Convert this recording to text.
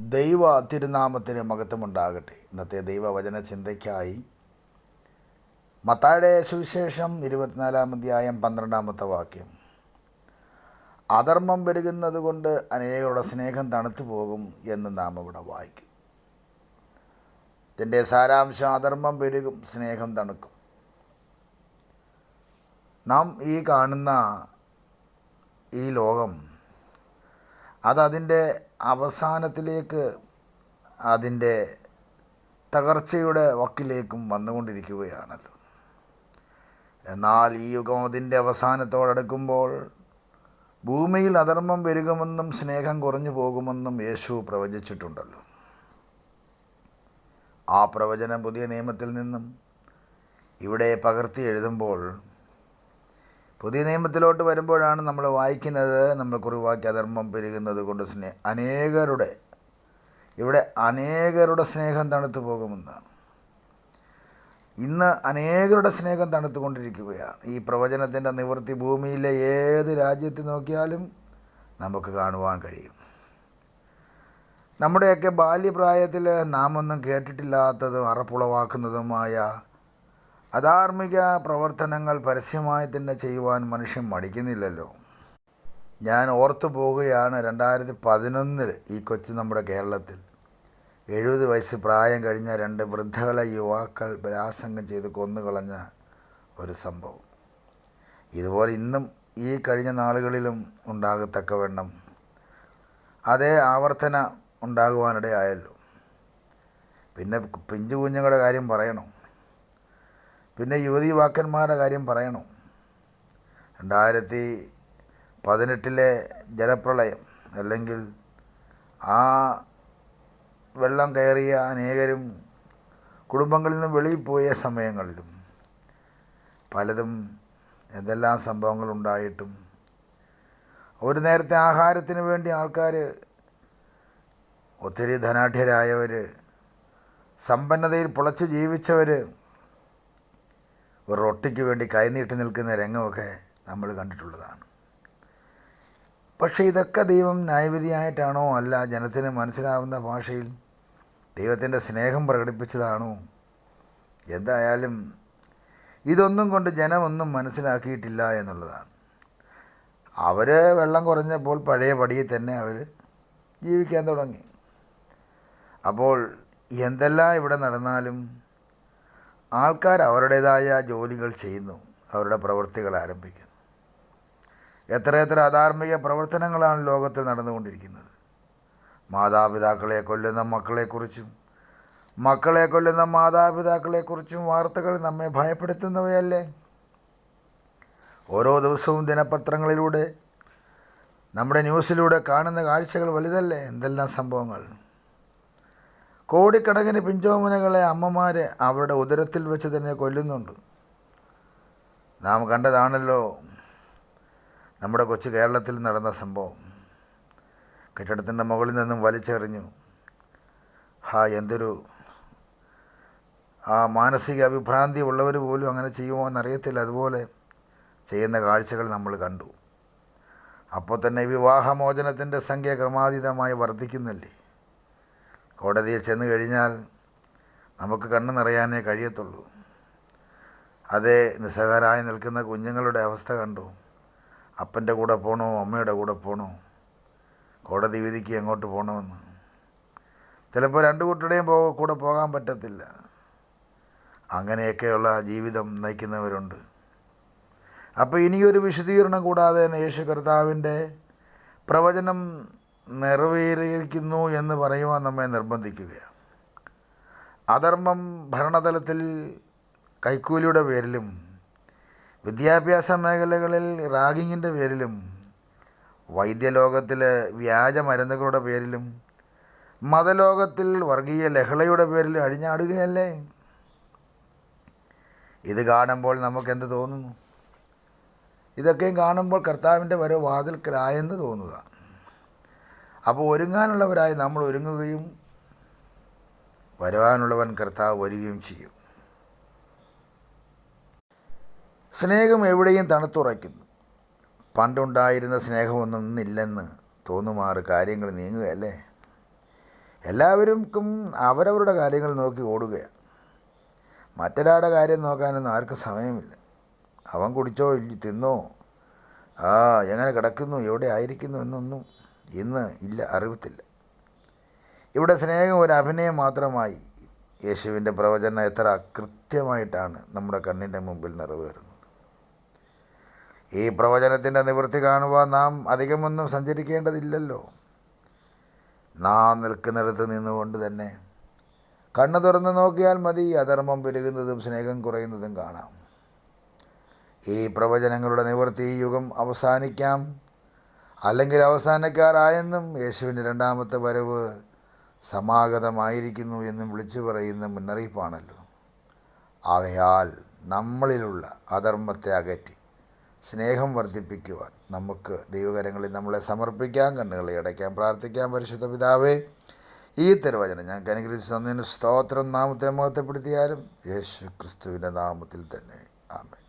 ദൈവ തിരുനാമത്തിന് മഹത്വമുണ്ടാകട്ടെ. ഇന്നത്തെ ദൈവവചന ചിന്തയ്ക്കായി മത്തായുടെ സുവിശേഷം ഇരുപത്തിനാലാം അധ്യായം പന്ത്രണ്ടാമത്തെ വാക്യം. അധർമ്മം പെരുകുന്നത് കൊണ്ട് അനേകരുടെ സ്നേഹം തണുത്തു പോകും എന്ന് നാം ഇവിടെ വായിക്കും. ഇതിന്റെ സാരാംശം അധർമ്മം പെരുകും സ്നേഹം തണുക്കും. നാം ഈ കാണുന്ന ഈ ലോകം അതതിന്റെ അവസാനത്തിലേക്ക് അതിന്റെ തകർച്ചയുടെ വക്കിലേക്കും വന്നുകൊണ്ടിരിക്കുകയാണല്ലോ. എന്നാൽ ഈ യുഗം അതിന്റെ അവസാനത്തോടടുക്കുമ്പോൾ ഭൂമിയിൽ അധർമ്മം പെരുകുമെന്നും സ്നേഹം കുറഞ്ഞു പോകുമെന്നും യേശു പ്രവചിച്ചിട്ടുണ്ടല്ലോ. ആ പ്രവചനം പുതിയ നിയമത്തിൽ നിന്നും ഇവിടെ പകർത്തി എഴുതുമ്പോൾ പുതിയ നിയമത്തിലോട്ട് വരുമ്പോഴാണ് നമ്മൾ വായിക്കുന്നത് നമ്മൾ കുറിവാക്കി അധർമ്മം പെരുകുന്നത് കൊണ്ട് സ്നേ അനേകരുടെ ഇവിടെ അനേകരുടെ സ്നേഹം തണുത്തു പോകുമെന്നാണ്. ഇന്ന് അനേകരുടെ സ്നേഹം തണുത്തുകൊണ്ടിരിക്കുകയാണ്. ഈ പ്രവചനത്തിന്റെ നിവൃത്തി ഭൂമിയിലെ ഏത് രാജ്യത്ത് നോക്കിയാലും നമുക്ക് കാണുവാൻ കഴിയും. നമ്മുടെയൊക്കെ ബാല്യപ്രായത്തിൽ നാം ഒന്നും കേട്ടിട്ടില്ലാത്തതും അറപ്പുളവാക്കുന്നതുമായ അധാർമിക പ്രവർത്തനങ്ങൾ പരസ്യമായി തന്നെ ചെയ്യുവാൻ മനുഷ്യൻ മടിക്കുന്നില്ലല്ലോ. ഞാൻ ഓർത്തു പോവുകയാണ് രണ്ടായിരത്തി പതിനൊന്നിൽ ഈ കൊച്ചു നമ്മുടെ കേരളത്തിൽ. എഴുപത് വയസ്സ് പ്രായം കഴിഞ്ഞ രണ്ട് വൃദ്ധകളെ യുവാക്കൾ ബലാസംഗം ചെയ്ത് കൊന്നുകളഞ്ഞ ഒരു സംഭവം. ഇതുപോലെ ഇന്നും ഈ കഴിഞ്ഞ നാളുകളിലും ഉണ്ടാകത്തക്കവണ്ണം അതേ ആവർത്തന ഉണ്ടാകുവാനിടയായല്ലോ. പിന്നെ പിഞ്ചു കുഞ്ഞുങ്ങളുടെ കാര്യം പറയണോ? പിന്നെ യുവതി യുവാക്കന്മാരുടെ കാര്യം പറയണോ. രണ്ടായിരത്തി പതിനെട്ടിലെ ജലപ്രളയം അല്ലെങ്കിൽ ആ വെള്ളം കയറിയ അനേകരും കുടുംബങ്ങളിൽ നിന്ന് വെളിയിൽ പോയ സമയങ്ങളിലും പലതും എന്തെല്ലാം സംഭവങ്ങളുണ്ടായിട്ടും ഒരു നേരത്തെ ആഹാരത്തിന് വേണ്ടി ആൾക്കാർ ഒത്തിരി ധനാഢ്യരായവർ സമ്പന്നതയിൽ പുളച്ചു ജീവിച്ചവർ ഒരു റൊട്ടിക്ക് വേണ്ടി കൈനീട്ടി നിൽക്കുന്ന രംഗമൊക്കെ നമ്മൾ കണ്ടിട്ടുള്ളതാണ്. പക്ഷേ ഇതൊക്കെ ദൈവം ന്യായവിധിയായിട്ടാണോ അല്ല ജനത്തിന് മനസ്സിലാവുന്ന ഭാഷയിൽ ദൈവത്തിന്റെ സ്നേഹം പ്രകടിപ്പിച്ചതാണോ? എന്തായാലും ഇതൊന്നും കൊണ്ട് ജനമൊന്നും മനസ്സിലാക്കിയിട്ടില്ല എന്നുള്ളതാണ്. അവർ വെള്ളം കുറഞ്ഞപ്പോൾ പഴയ പടിയിൽ തന്നെ അവർ ജീവിക്കാൻ തുടങ്ങി. അപ്പോൾ എന്തെല്ലാം ഇവിടെ നടന്നാലും ആൾക്കാർ അവരുടേതായ ജോലികൾ ചെയ്യുന്നു അവരുടെ പ്രവൃത്തികൾ ആരംഭിക്കുന്നു. എത്രയെത്ര അധാർമിക പ്രവർത്തനങ്ങളാണ് ലോകത്തിൽ നടന്നുകൊണ്ടിരിക്കുന്നത്. മാതാപിതാക്കളെ കൊല്ലുന്ന മക്കളെക്കുറിച്ചും മക്കളെ കൊല്ലുന്ന മാതാപിതാക്കളെക്കുറിച്ചും വാർത്തകൾ നമ്മെ ഭയപ്പെടുത്തുന്നവയല്ലേ? ഓരോ ദിവസവും ദിനപത്രങ്ങളിലൂടെ നമ്മുടെ ന്യൂസിലൂടെ കാണുന്ന കാഴ്ചകൾ വലുതല്ലേ? എന്തെല്ലാം സംഭവങ്ങൾ? കോടിക്കണക്കിന് പിഞ്ചോമനകളെ അമ്മമാര് അവരുടെ ഉദരത്തിൽ വെച്ച് തന്നെ കൊല്ലുന്നുണ്ട്. നാം കണ്ടതാണല്ലോ നമ്മുടെ കൊച്ചു കേരളത്തിൽ നടന്ന സംഭവം. കെട്ടിടത്തിന്റെ മുകളിൽ നിന്നും വലിച്ചെറിഞ്ഞു. ഹാ എന്തൊരു ആ മാനസിക അഭിഭ്രാന്തി ഉള്ളവർ പോലും അങ്ങനെ ചെയ്യുമോ എന്നറിയത്തില്ല. അതുപോലെ ചെയ്യുന്ന കാഴ്ചകൾ നമ്മൾ കണ്ടു. അപ്പോൾ തന്നെ വിവാഹമോചനത്തിന്റെ സംഖ്യ ക്രമാതീതമായി വർദ്ധിക്കുന്നില്ലേ? കോടതിയിൽ ചെന്ന് കഴിഞ്ഞാൽ നമുക്ക് കണ്ണു നിറയാനേ കഴിയത്തുള്ളൂ. അതേ നിസ്സഹാരായി നിൽക്കുന്ന കുഞ്ഞുങ്ങളുടെ അവസ്ഥ കണ്ടു. അപ്പന്റെ കൂടെ പോകണോ അമ്മയുടെ കൂടെ പോകണോ കോടതി വിധിക്ക് എങ്ങോട്ട് പോകണമെന്ന് ചിലപ്പോൾ രണ്ട് കുട്ടിയുടെയും പോ കൂടെ പോകാൻ പറ്റത്തില്ല. അങ്ങനെയൊക്കെയുള്ള ജീവിതം നയിക്കുന്നവരുണ്ട്. അപ്പോൾ ഇനിയൊരു വിശദീകരണം കൂടാതെ തന്നെ യേശു കർത്താവിന്റെ പ്രവചനം നിറവേറിയിരിക്കുന്നു എന്ന് പറയുവാൻ നമ്മെ നിർബന്ധിക്കുകയാണ്. അധർമ്മം ഭരണതലത്തിൽ കൈക്കൂലിയുടെ പേരിലും വിദ്യാഭ്യാസ മേഖലകളിൽ റാഗിങ്ങിന്റെ പേരിലും വൈദ്യലോകത്തിലെ വ്യാജ മരുന്നുകളുടെ പേരിലും മതലോകത്തിൽ വർഗീയ ലഹളയുടെ പേരിൽ അഴിഞ്ഞാടുകയല്ലേ? ഇത് കാണുമ്പോൾ നമുക്കെന്ത് തോന്നുന്നു? ഇതൊക്കെയും കാണുമ്പോൾ കർത്താവിന്റെ വരവ് വാതിൽക്കലായെന്ന് തോന്നുക. അപ്പോൾ ഒരുങ്ങാനുള്ളവരായി നമ്മൾ ഒരുങ്ങുകയും വരുവാനുള്ളവൻ കർത്താവ് വരികയും ചെയ്യും. സ്നേഹം എവിടെയും തണുത്തുറയ്ക്കുന്നു. പണ്ടുണ്ടായിരുന്ന സ്നേഹമൊന്നും ഇന്നില്ലെന്ന് തോന്നുമാറ് കാര്യങ്ങൾ നീങ്ങുകയല്ലേ? എല്ലാവർക്കും അവരവരുടെ കാര്യങ്ങൾ നോക്കി ഓടുകയാണ്. മറ്റൊരാളുടെ കാര്യം നോക്കാനൊന്നും ആർക്കും സമയമില്ല. അവൻ കുടിച്ചോ ഇല്ല തിന്നോ? ആ എങ്ങനെ കിടക്കുന്നു? എവിടെ ആയിരിക്കുന്നു എന്നൊന്നും ഇന്ന് ഇല്ല അറിവത്തില്ല ഇവിടെ സ്നേഹം ഒരു അഭിനയം മാത്രമായി യേശുവിന്റെ പ്രവചനം എത്ര കൃത്യമായിട്ടാണ് നമ്മുടെ കണ്ണിന്റെ മുമ്പിൽ നിറവേറുന്നത്. ഈ പ്രവചനത്തിന്റെ നിവൃത്തി കാണുവാൻ നാം അധികമൊന്നും സഞ്ചരിക്കേണ്ടതില്ലല്ലോ. നാം നിൽക്കുന്നിടത്ത് നിന്നുകൊണ്ട് തന്നെ കണ്ണു തുറന്ന് നോക്കിയാൽ മതി അധർമ്മം പെരുകുന്നതും സ്നേഹം കുറയുന്നതും കാണാം. ഈ പ്രവചനങ്ങളുടെ നിവൃത്തി യുഗം അവസാനിക്കാം. അല്ലെങ്കിൽ അവസാനക്കാരായെന്നും യേശുവിന്റെ രണ്ടാമത്തെ വരവ് സമാഗതമായിരിക്കുന്നു എന്നും വിളിച്ചു പറയുന്ന മുന്നറിയിപ്പാണല്ലോ. ആകയാൽ നമ്മളിലുള്ള അധർമ്മത്തെ അകറ്റി സ്നേഹം വർദ്ധിപ്പിക്കുവാൻ നമുക്ക് ദൈവകരങ്ങളിൽ നമ്മളെ സമർപ്പിക്കാം കണ്ണുകളെ അടയ്ക്കാം പ്രാർത്ഥിക്കാം പരിശുദ്ധ പിതാവേ ഈ തിരുവചനം ഞങ്ങൾക്ക് അനുഗ്രഹിച്ച് തന്നതിന് സ്തോത്രം നാമത്തെ മഹത്വപ്പെടുത്തിയാലും യേശു ക്രിസ്തുവിന്റെ നാമത്തിൽ തന്നെ. ആമേൻ.